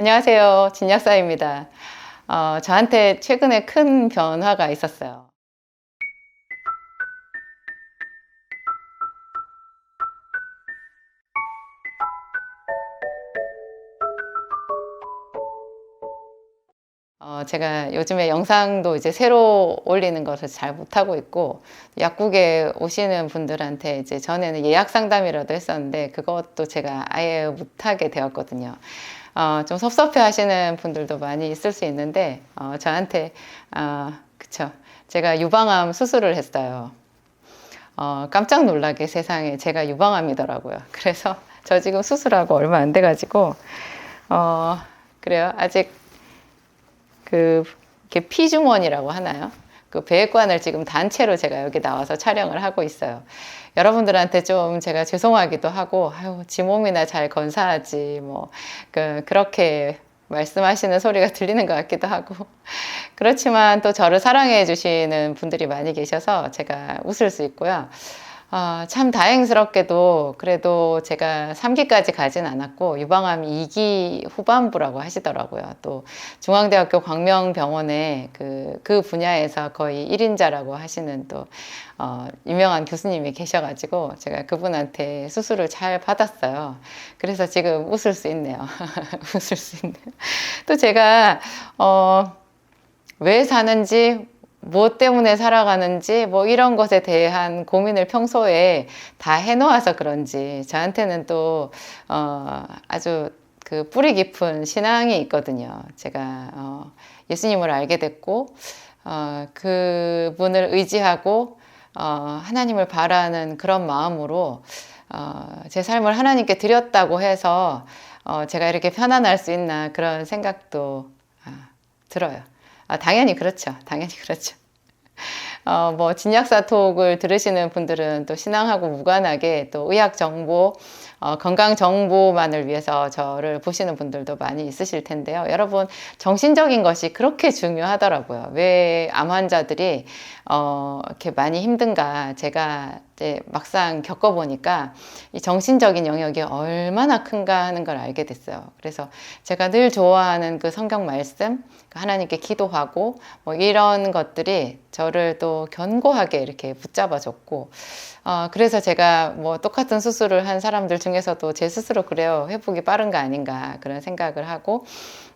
안녕하세요. 진약사입니다. 어, 저한테 최근에 큰 변화가 있었어요. 제가 요즘에 영상도 이제 새로 올리는 것을 잘 못하고 있고, 약국에 오시는 분들한테 이제 전에는 예약 상담이라도 했었는데, 그것도 제가 아예 못하게 되었거든요. 어, 좀 섭섭해 하시는 분들도 많이 있을 수 있는데, 어, 저한테, 어, 그쵸. 제가 유방암 수술을 했어요. 어, 깜짝 놀라게 세상에 제가 유방암이더라고요. 그래서 저 지금 수술하고 얼마 안 돼가지고, 어, 그래요. 아직 그 이렇게 피주머니라고 하나요? 그 배관을 지금 단체로 제가 여기 나와서 촬영을 하고 있어요. 여러분들한테 좀 제가 죄송하기도 하고, 아유, 지 몸이나 잘 건사하지, 뭐, 그, 그렇게 말씀하시는 소리가 들리는 것 같기도 하고. 그렇지만 또 저를 사랑해 주시는 분들이 많이 계셔서 제가 웃을 수 있고요. 어, 참 다행스럽게도 그래도 제가 3기까지 가진 않았고 유방암 2기 후반부라고 하시더라고요. 또 중앙대학교 광명병원에 그, 그 분야에서 거의 1인자라고 하시는 또 어, 유명한 교수님이 계셔가지고 제가 그분한테 수술을 잘 받았어요. 그래서 지금 웃을 수 있네요. 웃을 수 있네요. 또 제가 어, 왜 사는지 무엇 때문에 살아가는지 뭐 이런 것에 대한 고민을 평소에 다 해놓아서 그런지 저한테는 또 어, 아주 그 뿌리 깊은 신앙이 있거든요. 제가 어, 예수님을 알게 됐고 어, 그분을 의지하고 어, 하나님을 바라는 그런 마음으로 어, 제 삶을 하나님께 드렸다고 해서 어, 제가 이렇게 편안할 수 있나 그런 생각도 아, 들어요. 아, 당연히 그렇죠. 당연히 그렇죠. 어, 뭐, 진약사 톡을 들으시는 분들은 또 신앙하고 무관하게 또 의학 정보, 어, 건강 정보만을 위해서 저를 보시는 분들도 많이 있으실 텐데요. 여러분, 정신적인 것이 그렇게 중요하더라고요. 왜 암 환자들이, 어, 이렇게 많이 힘든가. 제가 이제 막상 겪어보니까 이 정신적인 영역이 얼마나 큰가 하는 걸 알게 됐어요. 그래서 제가 늘 좋아하는 그 성경 말씀, 그 하나님께 기도하고 뭐 이런 것들이 저를 또 견고하게 이렇게 붙잡아줬고, 어, 그래서 제가 뭐 똑같은 수술을 한 사람들 중에서도 제 스스로 그래요. 회복이 빠른 거 아닌가 그런 생각을 하고,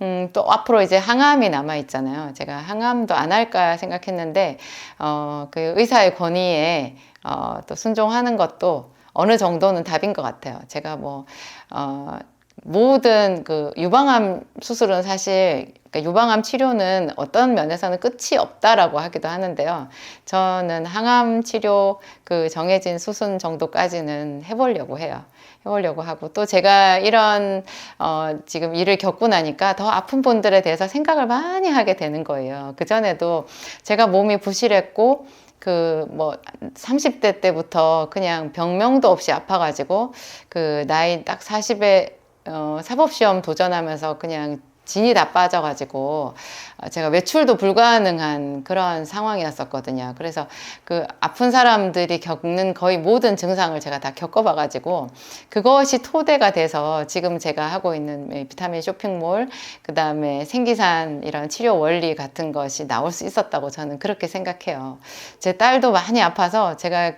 음, 또 앞으로 이제 항암이 남아 있잖아요. 제가 항암도 안 할까 생각했는데, 어, 그 의사의 권위에 어, 또 순종하는 것도 어느 정도는 답인 것 같아요. 제가 뭐, 어, 모든 그 유방암 수술은 사실 그러니까 유방암 치료는 어떤 면에서는 끝이 없다라고 하기도 하는데요. 저는 항암 치료 그 정해진 수순 정도까지는 해보려고 해요. 해보려고 하고 또 제가 이런 어 지금 일을 겪고 나니까 더 아픈 분들에 대해서 생각을 많이 하게 되는 거예요. 그 전에도 제가 몸이 부실했고 그뭐 30대 때부터 그냥 병명도 없이 아파가지고 그 나이 딱 40에 어, 사법시험 도전하면서 그냥 진이 다 빠져가지고 어, 제가 외출도 불가능한 그런 상황이었었거든요. 그래서 그 아픈 사람들이 겪는 거의 모든 증상을 제가 다 겪어봐가지고 그것이 토대가 돼서 지금 제가 하고 있는 비타민 쇼핑몰, 그 다음에 생기산 이런 치료 원리 같은 것이 나올 수 있었다고 저는 그렇게 생각해요. 제 딸도 많이 아파서 제가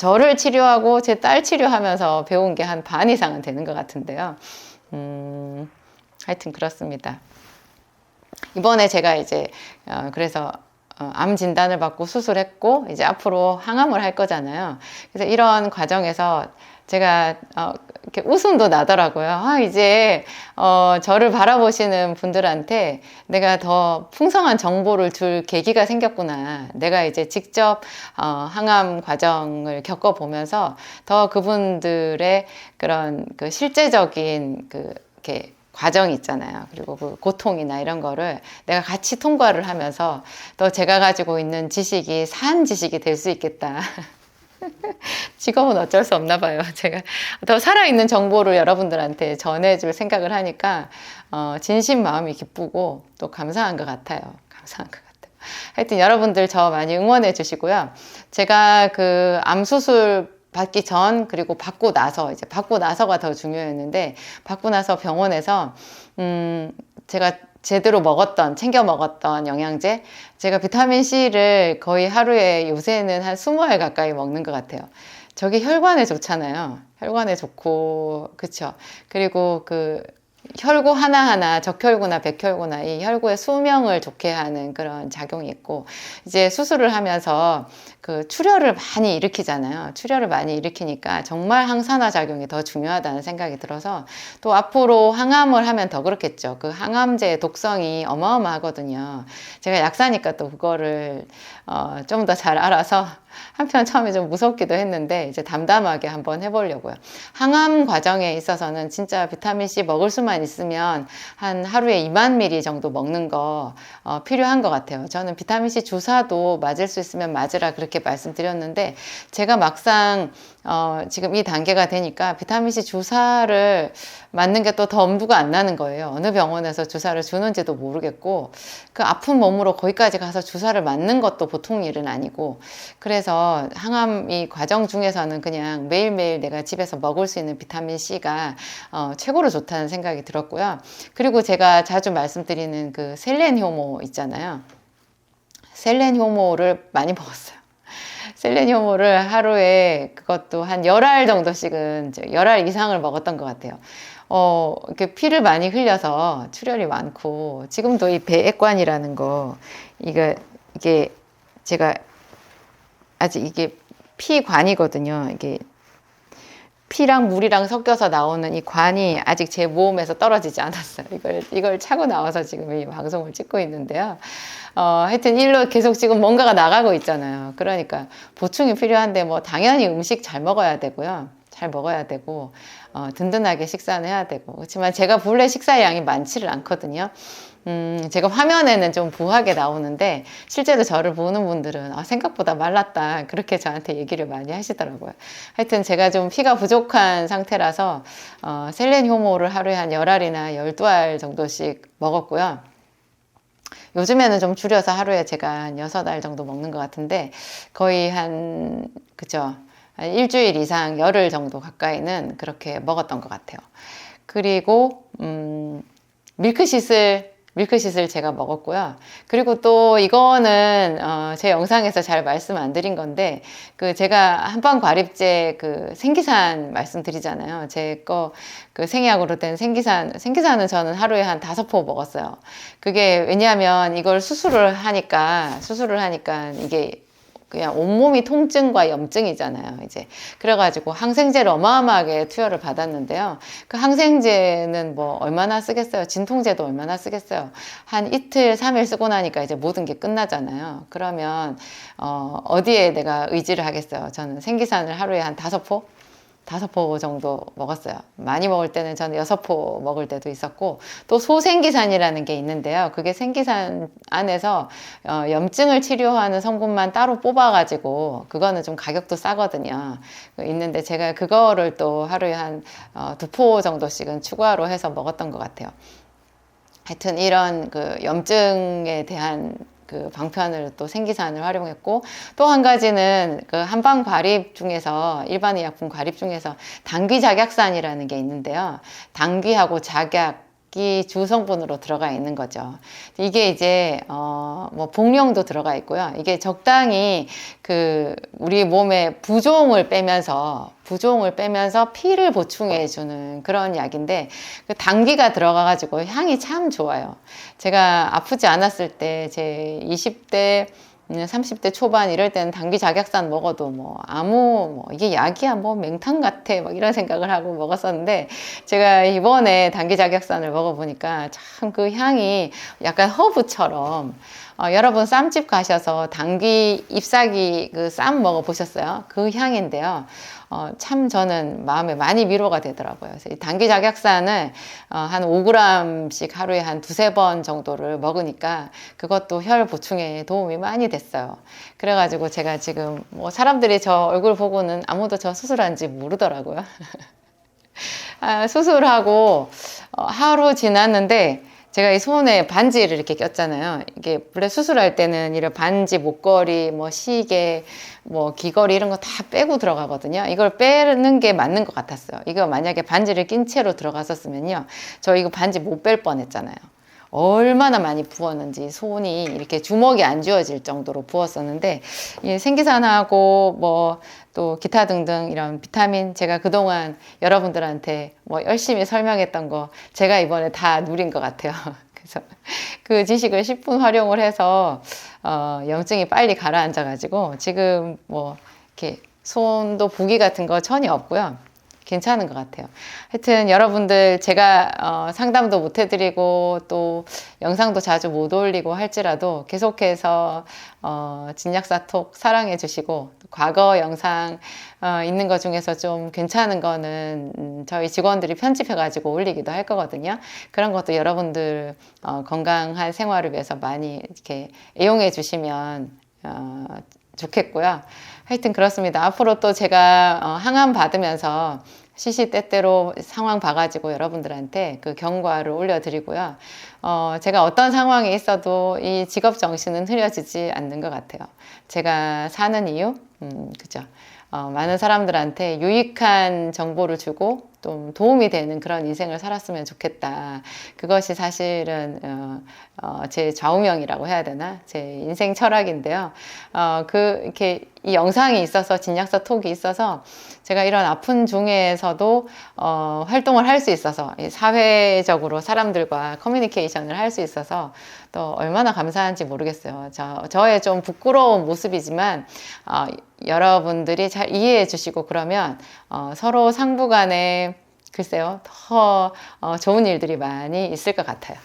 저를 치료하고 제 딸 치료하면서 배운 게 한 반 이상은 되는 것 같은데요. 음, 하여튼 그렇습니다. 이번에 제가 이제 어, 그래서 어, 암 진단을 받고 수술했고 이제 앞으로 항암을 할 거잖아요. 그래서 이런 과정에서 제가 어, 이렇게 웃음도 나더라고요. 아, 이제 어, 저를 바라보시는 분들한테 내가 더 풍성한 정보를 줄 계기가 생겼구나. 내가 이제 직접 어, 항암 과정을 겪어보면서 더 그분들의 그런 그 실제적인 그 이렇게 과정이 있잖아요. 그리고 그 고통이나 이런 거를 내가 같이 통과를 하면서 또 제가 가지고 있는 지식이 산 지식이 될 수 있겠다. 직업은 어쩔 수 없나 봐요. 제가 더 살아있는 정보를 여러분들한테 전해줄 생각을 하니까 어, 진심 마음이 기쁘고 또 감사한 것 같아요. 감사한 것 같아요. 하여튼 여러분들 저 많이 응원해 주시고요. 제가 그 암 수술 받기 전 그리고 받고 나서 이제 받고 나서가 더 중요했는데 받고 나서 병원에서 음 제가 제대로 먹었던 챙겨 먹었던 영양제 제가 비타민 C를 거의 하루에 요새는 한 20알 가까이 먹는 것 같아요. 저게 혈관에 좋잖아요. 혈관에 좋고 그쵸 그리고 그 혈구 하나하나 적혈구나 백혈구나 이 혈구의 수명을 좋게 하는 그런 작용이 있고 이제 수술을 하면서 그 출혈을 많이 일으키잖아요. 출혈을 많이 일으키니까 정말 항산화 작용이 더 중요하다는 생각이 들어서 또 앞으로 항암을 하면 더 그렇겠죠. 그 항암제의 독성이 어마어마하거든요. 제가 약사니까 또 그거를 어, 좀 더 잘 알아서 한편 처음에 좀 무섭기도 했는데 이제 담담하게 한번 해보려고요. 항암 과정에 있어서는 진짜 비타민 C 먹을 수만 있으면 한 하루에 2만 미리 정도 먹는 거 어, 필요한 것 같아요. 저는 비타민 C 주사도 맞을 수 있으면 맞으라 그렇게 말씀드렸는데 제가 막상 어, 지금 이 단계가 되니까 비타민C 주사를 맞는 게 또 더 엄두가 안 나는 거예요. 어느 병원에서 주사를 주는지도 모르겠고, 그 아픈 몸으로 거기까지 가서 주사를 맞는 것도 보통 일은 아니고, 그래서 항암 이 과정 중에서는 그냥 매일매일 내가 집에서 먹을 수 있는 비타민C가 어, 최고로 좋다는 생각이 들었고요. 그리고 제가 자주 말씀드리는 그 셀렌 효모 있잖아요. 셀렌 효모를 많이 먹었어요. 셀레니움을 하루에 그것도 한 열 알 정도씩은 열 알 이상을 먹었던 것 같아요. 어, 이렇게 피를 많이 흘려서 출혈이 많고 지금도 이 배액관이라는 거 이거 이게 제가 아직 이게 피관이거든요. 이게 피랑 물이랑 섞여서 나오는 이 관이 아직 제 몸에서 떨어지지 않았어요. 이걸, 이걸 차고 나와서 지금 이 방송을 찍고 있는데요. 어, 하여튼 일로 계속 지금 뭔가가 나가고 있잖아요. 그러니까 보충이 필요한데 뭐 당연히 음식 잘 먹어야 되고요. 잘 먹어야 되고, 어, 든든하게 식사는 해야 되고. 그렇지만 제가 본래 식사 양이 많지를 않거든요. 음, 제가 화면에는 좀 부하게 나오는데 실제로 저를 보는 분들은 아, 생각보다 말랐다 그렇게 저한테 얘기를 많이 하시더라고요. 하여튼 제가 좀 피가 부족한 상태라서 어, 셀렌 효모를 하루에 한 열알이나 열두 알 정도씩 먹었고요. 요즘에는 좀 줄여서 하루에 제가 한 여섯 알 정도 먹는 것 같은데 거의 한 그죠 한 일주일 이상 열흘 정도 가까이는 그렇게 먹었던 것 같아요. 그리고 음, 밀크시슬 밀크시슬 제가 먹었고요. 그리고 또 이거는 어, 제 영상에서 잘 말씀 안 드린 건데 그 제가 한방 과립제 그 생기산 말씀드리잖아요. 제 거 그 생약으로 된 생기산 생기산은 저는 하루에 한 다섯 포 먹었어요. 그게 왜냐하면 이걸 수술을 하니까 수술을 하니까 이게 그냥 온몸이 통증과 염증이잖아요. 이제 그래가지고 항생제를 어마어마하게 투여를 받았는데요. 그 항생제는 뭐 얼마나 쓰겠어요? 진통제도 얼마나 쓰겠어요? 한 이틀, 삼일 쓰고 나니까 이제 모든 게 끝나잖아요. 그러면 어, 어디에 내가 의지를 하겠어요? 저는 생기산을 하루에 한 다섯 포 다섯 포 정도 먹었어요. 많이 먹을 때는 저는 여섯 포 먹을 때도 있었고 또 소생기산이라는 게 있는데요. 그게 생기산 안에서 어, 염증을 치료하는 성분만 따로 뽑아가지고 그거는 좀 가격도 싸거든요. 있는데 제가 그거를 또 하루에 한두포 정도씩은 추가로 해서 먹었던 것 같아요. 하여튼 이런 그 염증에 대한 그 방편을 또 생기산을 활용했고 또 한 가지는 그 한방 과립 중에서 일반 의약품 과립 중에서 당귀 작약산이라는 게 있는데요. 당귀하고 작약 이 주성분으로 들어가 있는 거죠. 이게 이제 어 뭐 복령도 들어가 있고요. 이게 적당히 그 우리 몸에 부종을 빼면서 부종을 빼면서 피를 보충해 주는 그런 약인데 그 당귀가 들어가 가지고 향이 참 좋아요. 제가 아프지 않았을 때 제 20대 30대 초반 이럴 때는 당귀 작약산 먹어도 뭐 아무 뭐 이게 약이야 뭐 맹탕 같아 막 이런 생각을 하고 먹었었는데 제가 이번에 당귀 작약산을 먹어보니까 참 그 향이 약간 허브처럼 어, 여러분 쌈집 가셔서 당귀 잎사귀 그 쌈 먹어 보셨어요? 그 향인데요. 어, 참 저는 마음에 많이 위로가 되더라고요. 그래서 이 당귀 작약산을 어, 한 5g씩 하루에 한 두세 번 정도를 먹으니까 그것도 혈 보충에 도움이 많이 됐어요. 그래가지고 제가 지금 뭐 사람들이 저 얼굴 보고는 아무도 저 수술한지 모르더라고요. 아, 수술하고 어, 하루 지났는데 제가 이 손에 반지를 이렇게 꼈잖아요. 이게 원래 수술할 때는 이런 반지, 목걸이, 뭐 시계, 뭐 귀걸이 이런 거 다 빼고 들어가거든요. 이걸 빼는 게 맞는 것 같았어요. 이거 만약에 반지를 낀 채로 들어갔었으면요. 저 이거 반지 못 뺄 뻔했잖아요. 얼마나 많이 부었는지 손이 이렇게 주먹이 안 쥐어질 정도로 부었었는데 이 생기산하고 뭐 또 기타 등등 이런 비타민 제가 그동안 여러분들한테 뭐 열심히 설명했던 거 제가 이번에 다 누린 것 같아요. 그래서 그 지식을 10분 활용을 해서 어, 염증이 빨리 가라앉아 가지고 지금 뭐 이렇게 손도 부기 같은 거 전혀 없고요. 괜찮은 것 같아요. 하여튼 여러분들 제가 어, 상담도 못 해드리고 또 영상도 자주 못 올리고 할지라도 계속해서 어, 진약사톡 사랑해 주시고 과거 영상 어, 있는 것 중에서 좀 괜찮은 거는 음, 저희 직원들이 편집해 가지고 올리기도 할 거거든요. 그런 것도 여러분들 어, 건강한 생활을 위해서 많이 이렇게 애용해 주시면 어, 좋겠고요. 하여튼 그렇습니다. 앞으로 또 제가 어, 항암 받으면서 시시때때로 상황 봐가지고 여러분들한테 그 경과를 올려드리고요. 어, 제가 어떤 상황에 있어도 이 직업 정신은 흐려지지 않는 것 같아요. 제가 사는 이유? 음, 그죠. 어, 많은 사람들한테 유익한 정보를 주고 좀 도움이 되는 그런 인생을 살았으면 좋겠다. 그것이 사실은 어, 어, 제 좌우명이라고 해야 되나? 제 인생 철학인데요. 어, 그 이렇게 이 영상이 있어서 진약서 톡이 있어서 제가 이런 아픈 중에서도 어, 활동을 할 수 있어서 사회적으로 사람들과 커뮤니케이션을 할 수 있어서 또 얼마나 감사한지 모르겠어요. 저, 저의 좀 부끄러운 모습이지만 어, 여러분들이 잘 이해해 주시고 그러면 어, 서로 상부 간에 글쎄요 더 어, 좋은 일들이 많이 있을 것 같아요.